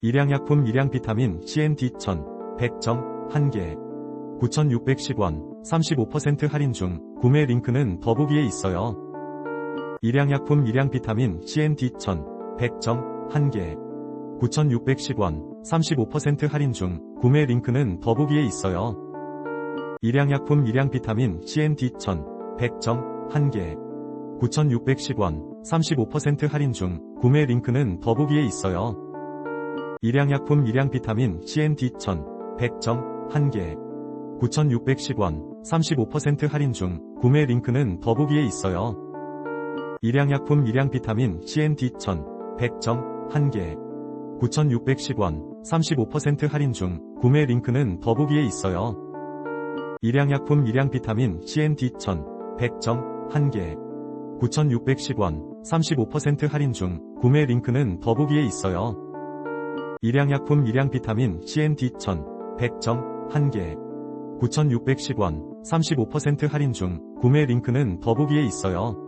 일양약품 일양비타민 CND1000 100점 1개 9,610원 35% 할인 중 구매 링크는 더보기에 있어요. 일양약품 일양비타민 CND1000 100점 1개 9,610원 35% 할인 중 구매 링크는 더보기에 있어요. 일양약품 일양비타민 CND1000 100점 1개 9,610원 35% 할인 중 구매 링크는 더보기에 있어요. 일양약품 일양비타민 CND1000 100점 1개 9,610원 35% 할인 중 구매 링크는 더보기에 있어요. 일양약품 일양비타민 CND1000 100점 1개 9,610원 35% 할인 중 구매 링크는 더보기에 있어요. 일양약품 일양비타민 CND1000 100점 1개 9,610원 35% 할인 중 구매 링크는 더보기에 있어요. 일양약품 일양비타민 CND1000 100점 1개 9,610원 35% 할인 중 구매 링크는 더보기에 있어요.